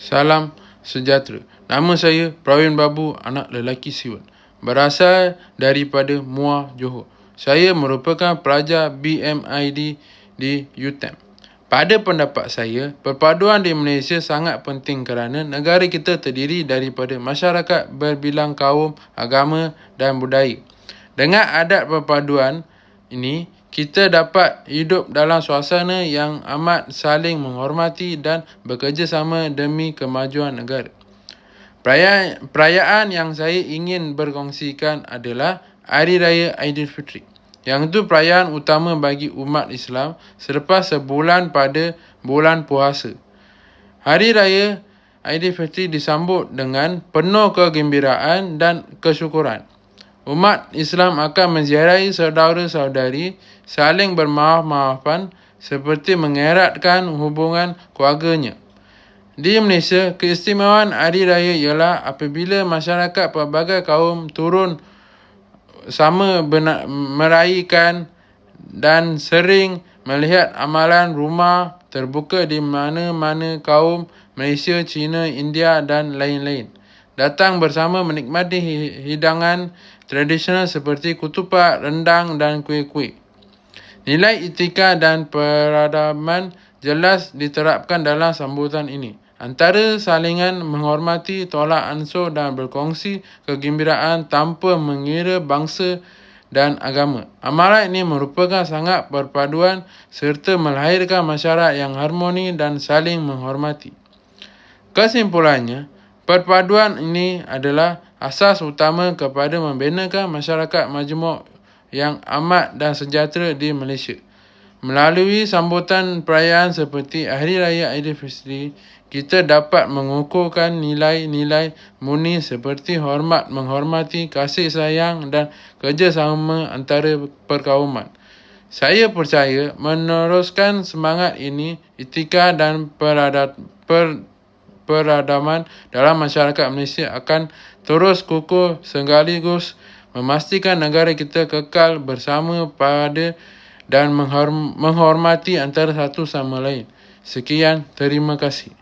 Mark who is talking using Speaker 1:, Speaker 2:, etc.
Speaker 1: Salam sejahtera. Nama saya Pravin Babu, anak lelaki Siwan. Berasal daripada Muar, Johor. Saya merupakan pelajar BMID di UTM. Pada pendapat saya, perpaduan di Malaysia sangat penting kerana negara kita terdiri daripada masyarakat berbilang kaum, agama dan budaya. Dengan adat perpaduan ini, kita dapat hidup dalam suasana yang amat saling menghormati dan bekerjasama demi kemajuan negara. Perayaan, perayaan yang saya ingin berkongsikan adalah Hari Raya Aidilfitri. Yang itu perayaan utama bagi umat Islam selepas sebulan pada bulan puasa. Hari Raya Aidilfitri disambut dengan penuh kegembiraan dan kesyukuran. Umat Islam akan menziarahi saudara-saudari, saling bermaaf-maafan seperti mengeratkan hubungan keluarganya. Di Malaysia, keistimewaan Hari Raya ialah apabila masyarakat pelbagai kaum turun sama bena- meraihkan dan sering melihat amalan rumah terbuka di mana-mana kaum Malaysia, China, India dan lain-lain. Datang bersama menikmati hidangan tradisional seperti kutupat, rendang dan kuih-kuih. Nilai etika dan peradaban jelas diterapkan dalam sambutan ini. Antara salingan menghormati, tolak ansur dan berkongsi kegembiraan tanpa mengira bangsa dan agama. Amalan ini merupakan sangat perpaduan serta melahirkan masyarakat yang harmoni dan saling menghormati. Kesimpulannya, perpaduan ini adalah asas utama kepada membinakan masyarakat majmuk yang amat dan sejahtera di Malaysia. Melalui sambutan perayaan seperti Hari Raya Aidilfitri, kita dapat mengukuhkan nilai-nilai murni seperti hormat, menghormati, kasih sayang dan kerjasama antara perkauman. Saya percaya meneruskan semangat ini, etika dan peradat, per, peradaban dalam masyarakat Malaysia akan terus kukuh sekaligus memastikan negara kita kekal bersama pada dan menghormati antara satu sama lain. Sekian, terima kasih.